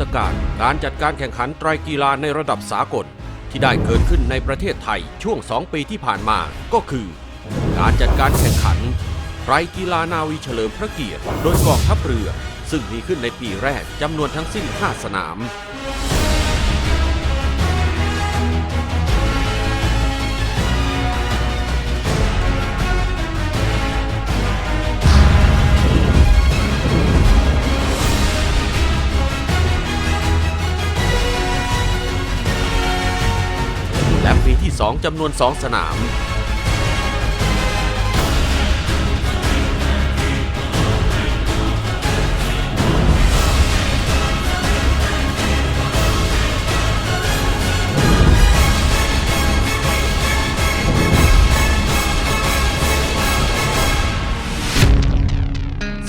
ฏการณ์การจัดการแข่งขันไตรกีฬาในระดับสากล ที่ได้เกิดขึ้นในประเทศไทยช่วง 2 ปีที่ผ่านมาก็คือ การจัดการแข่งขันไตรกีฬานาวีเฉลิมพระเกียรติ โดยกองทัพเรือ ซึ่งมีขึ้นในปีแรกจำนวนทั้งสิ้น 5 สนาม 2จำนวน 2 สนาม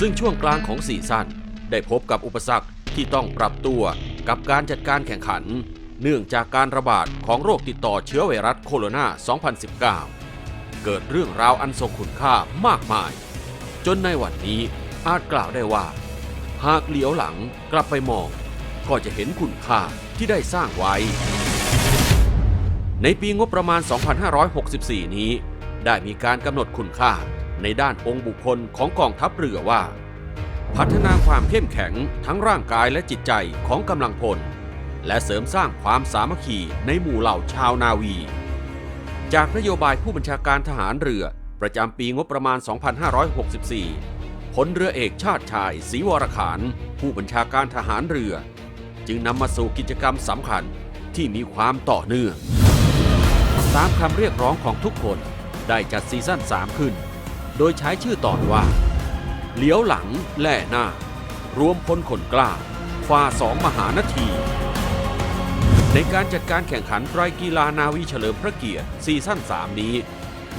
ซึ่งช่วงกลางของซีซั่นได้พบกับอุปสรรคที่ต้องปรับตัวกับการจัดการแข่งขัน เนื่องจากการระบาดของโรคติดต่อเชื้อไวรัสโคโรนา 2019 เกิดเรื่องราวอันทรงคุณค่ามากมาย จนในวันนี้อาจกล่าวได้ว่า หากเหลียวหลังกลับไปมอง ก็จะเห็นคุณค่าที่ได้สร้างไว้ ในปีงบประมาณ 2564 นี้ ได้มีการกำหนดคุณค่าในด้านองค์บุคคลของกองทัพเรือว่า พัฒนาความเข้มแข็งทั้งร่างกายและจิตใจของกำลังพล และเสริมสร้างความสามัคคีในหมู่เหล่าชาวนาวี จากนโยบายผู้บัญชาการทหารเรือประจำปีงบประมาณ 2564พลเรือเอกชาติชายศรีวรขาน ผู้บัญชาการทหารเรือ จึงนำมาสู่กิจกรรมสำคัญที่มีความต่อเนื่อง ตามคำเรียกร้องของทุกคนได้จัดซีซั่น 3 ขึ้น โดยใช้ชื่อตอนว่า เหลียวหลังแล่หน้า รวมพลคนกล้าฝ่าสองมหานาที ในการจัดการแข่งขันไตรกีฬานาวีเฉลิมพระเกียรติซีซั่น 3 นี้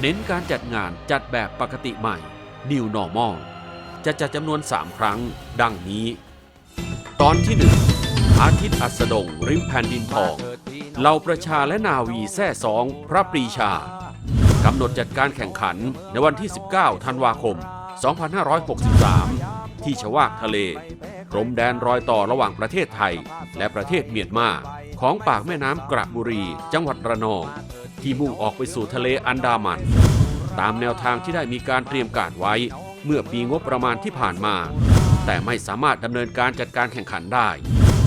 เน้นการจัดงานจัดแบบปกติใหม่ New Normal จะจัดจำนวน 3 ครั้ง ดังนี้ ตอนที่ 1 อาทิตย์อัสดง ริมแผ่นดินทองเหล่าประชาและนาวีแท่สอง พระปรีชากำหนดจัดการแข่งขันในวันที่ 19 ธันวาคม 2563 ที่ชวากทะเล กรมแดนรอยต่อระหว่างประเทศไทย และประเทศเมียนมา ของปากแม่น้ำกระบุรี จังหวัดระนอง ที่มุ่งออกไปสู่ทะเลอันดามัน ตามแนวทางที่ได้มีการเตรียมการไว้ เมื่อปีงบประมาณที่ผ่านมา แต่ไม่สามารถดำเนินการจัดการแข่งขันได้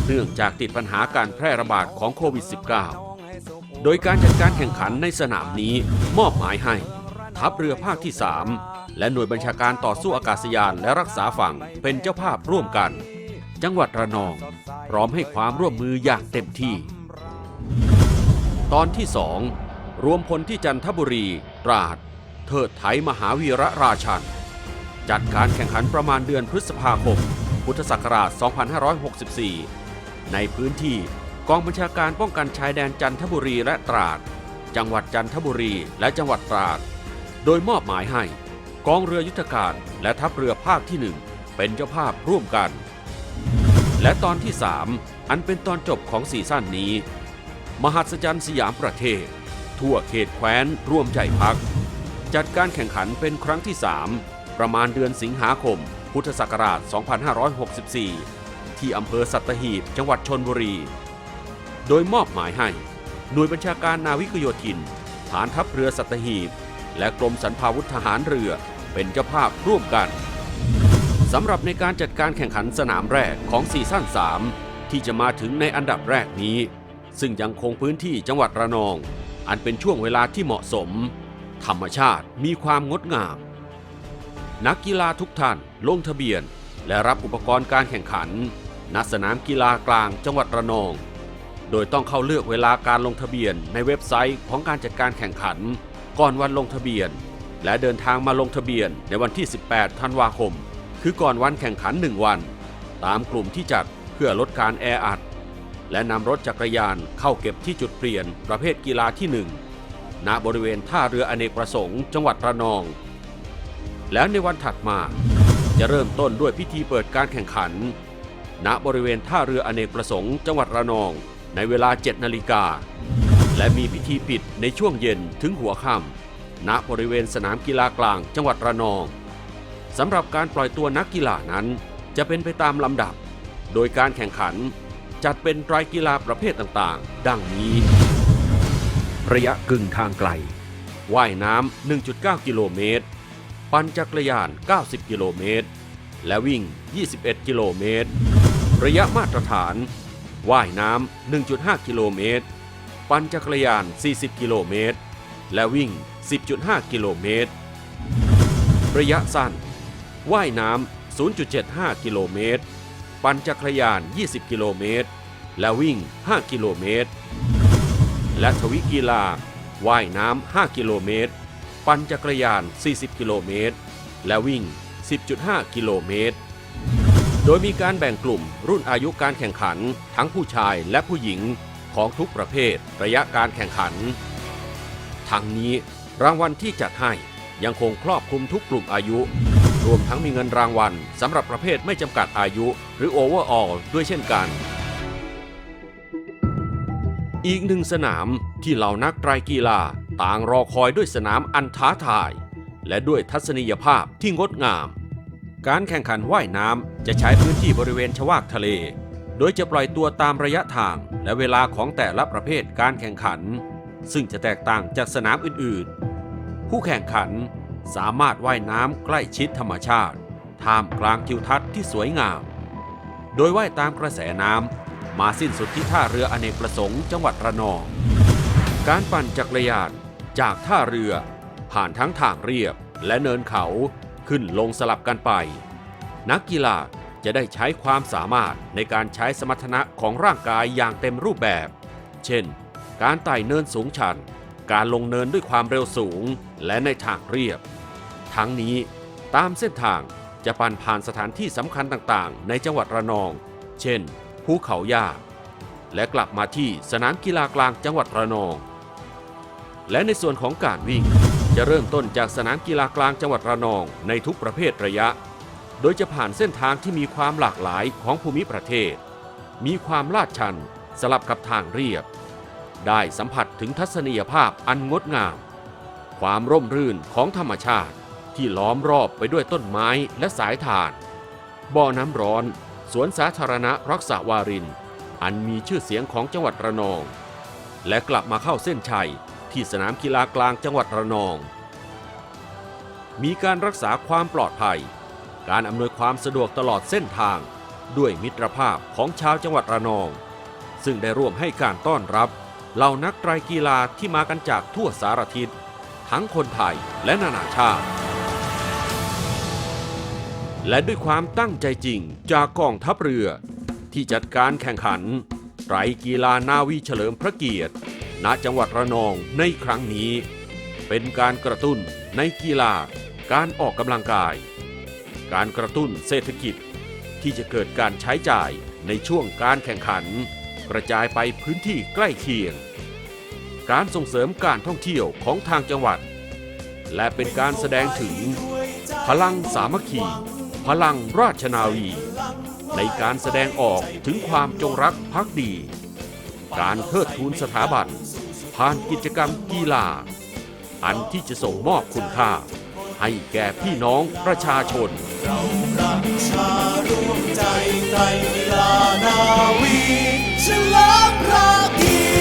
เนื่องจากติดปัญหาการแพร่ระบาดของโควิด -19 โดยการจัดการแข่งขันในสนามนี้มอบหมายให้ ทัพเรือภาคที่ 3 และหน่วยบัญชาการต่อสู้อากาศยานและรักษาฝั่งเป็นเจ้าภาพร่วมกัน จังหวัดระนอง พร้อมให้ความร่วมมืออย่างเต็มที่ ตอนที่2รวมพลที่จันทบุรี ตราด เทิดไถมหาวีระราชัน จัดการแข่งขันประมาณเดือนพฤษภาคม พุทธศักราช 2564 ในพื้นที่กองบัญชาการป้องกันชายแดนจันทบุรีและตราด จังหวัดจันทบุรีและจังหวัดตราด โดยมอบหมายให้ กองเรือยุทธการและทัพเรือภาคที่หนึ่งเป็นเจ้าภาพร่วมกัน และตอนที่ 3 อันเป็นตอนจบของซีซั่นนี้ มหัศจรรย์สยามประเทศ ทั่วเขตแคว้นร่วมใจพัก จัดการแข่งขันเป็นครั้งที่ 3 ประมาณเดือนสิงหาคม พุทธศักราช 2564 ที่อำเภอสัตหีบจังหวัดชนบุรี โดยมอบหมายให้ หน่วยบัญชาการนาวิกโยธิน ฐานทัพเรือสัตหีบ และกรมสรรพาวุธทหารเรือเป็นเจ้าภาพร่วมกัน สำหรับในการจัดการแข่งขันสนามแรกของซีซั่น 3 ที่จะมาถึงในอันดับแรกนี้ ซึ่งยังคงพื้นที่จังหวัดระนอง อันเป็นช่วงเวลาที่เหมาะสม ธรรมชาติมีความงดงาม นักกีฬาทุกท่านลงทะเบียน และรับอุปกรณ์การแข่งขัน ณสนามกีฬากลางจังหวัดระนอง โดยต้องเข้าเลือกเวลาการลงทะเบียนในเว็บไซต์ของการจัดการแข่งขัน ก่อนวันลงทะเบียน และเดินทางมาลงทะเบียนในวันที่ 18 ธันวาคม คือก่อนวันแข่งขัน1วัน ตามกลุ่มที่จัดเพื่อลดการแออัด และนำรถจักรยานเข้าเก็บที่จุดเปลี่ยนประเภทกีฬาที่1ณบริเวณท่าเรืออเนกประสงค์จังหวัดระนอง แล้วในวันถัดมาจะเริ่มต้นด้วยพิธีเปิดการแข่งขัน ณบริเวณท่าเรืออเนกประสงค์จังหวัดระนองในเวลา 7 นาฬิกา และมีพิธีปิดในช่วงเย็นถึงหัวค่ำณบริเวณสนามกีฬากลางจังหวัดระนอง สำหรับการปล่อยตัวนักกีฬานั้น จะเป็นไปตามลำดับ โดยการแข่งขันจัดเป็นไตรกีฬาประเภทต่างๆ ดังนี้ ระยะกึ่งทางไกล ว่ายน้ำ 1.9 กิโลเมตร ปั่นจักรยาน 90 กิโลเมตร และวิ่ง 21 กิโลเมตร ระยะมาตรฐาน ว่ายน้ำ 1.5 กิโลเมตร ปั่นจักรยาน 40 กิโลเมตร และวิ่ง 10.5 กิโลเมตร ระยะสั้น ว่ายน้ำ 0.75 กิโลเมตร ปั่นจักรยาน 20 กิโลเมตร และวิ่ง 5 กิโลเมตร และทวิกีฬา ว่ายน้ำ 5 กิโลเมตร ปั่นจักรยาน 40 กิโลเมตร และวิ่ง 10.5 กิโลเมตร โดยมีการแบ่งกลุ่มรุ่นอายุการแข่งขันทั้งผู้ชายและผู้หญิงของทุกประเภทระยะการแข่งขัน ทั้งนี้รางวัลที่จัดให้ยังคงครอบคลุมทุกกลุ่มอายุ รวมทั้งมีเงินรางวัลสำหรับประเภทไม่จำกัดอายุ หรือ Overall ด้วยเช่นกัน อีกหนึ่งสนามที่เหล่านักไตรกีฬาต่างรอคอยด้วยสนามอันท้าทาย และด้วยทัศนียภาพที่งดงาม การแข่งขันว่ายน้ำจะใช้พื้นที่บริเวณชวากทะเล โดยจะปล่อยตัวตามระยะทางและเวลาของแต่ละประเภทการแข่งขัน ซึ่งจะแตกต่างจากสนามอื่นๆ ผู้แข่งขัน สามารถว่ายน้ำใกล้ชิดธรรมชาติ ท่ามกลางทิวทัศน์ที่สวยงาม โดยว่ายตามกระแสน้ำมาสิ้นสุดที่ท่าเรืออเนกประสงค์จังหวัดระนอง การปั่นจักรยานจากท่าเรือ ผ่านทั้งทางเรียบและเนินเขาขึ้นลงสลับกันไป นักกีฬาจะได้ใช้ความสามารถในการใช้สมรรถนะของร่างกายอย่างเต็มรูปแบบ เช่น การไต่เนินสูงชัน การลงเนินด้วยความเร็วสูง และในทางเรียบ ทั้งนี้ตามเส้นทางจะปั่นผ่านสถานที่สำคัญต่างๆ ในจังหวัดระนอง เช่น ภูเขาย่าและกลับมาที่สนามกีฬากลางจังหวัดระนอง และในส่วนของการวิ่งจะเริ่มต้นจากสนามกีฬากลางจังหวัดระนองในทุกประเภทระยะ โดยจะผ่านเส้นทางที่มีความหลากหลายของภูมิประเทศ มีความลาดชัน สลับกับทางเรียบ ได้สัมผัสถึงทัศนียภาพอันงดงาม ความร่มรื่นของธรรมชาติที่ล้อมรอบไปด้วยต้นไม้และสายทาน บ่อน้ำร้อน สวนสาธารณะรักษาวาริน อันมีชื่อเสียงของจังหวัดระนอง และกลับมาเข้าเส้นชัยที่สนามกีฬากลางจังหวัดระนอง มีการรักษาความปลอดภัย การอำนวยความสะดวกตลอดเส้นทาง ด้วยมิตรภาพของชาวจังหวัดระนอง ซึ่งได้ร่วมให้การต้อนรับ เหล่านักไตรกีฬาที่มากันจากทั่วสารทิศทั้งคนไทยและนานาชาติ และด้วยความตั้งใจจริงจากกองทัพเรือ ที่จัดการแข่งขันไตรกีฬานาวีเฉลิมพระเกียรติ ณจังหวัดระนองในครั้งนี้ เป็นการกระตุ้นในกีฬาการออกกำลังกาย การกระตุ้นเศรษฐกิจที่จะเกิดการใช้จ่ายในช่วงการแข่งขัน กระจายไปพื้นที่ใกล้เคียง การส่งเสริมการท่องเที่ยวของทางจังหวัด และเป็นการแสดงถึง พลังสามัคคี พลังราชนาวี ในการแสดงออกถึงความจงรักภักดี การเทิดทูนสถาบัน ผ่านกิจกรรมกีฬา อันที่จะส่งมอบคุณค่า ให้แก่พี่น้องประชาชน เรารักชาร่วมใจไตรกีฬานาวีฉลองพระเกียรติ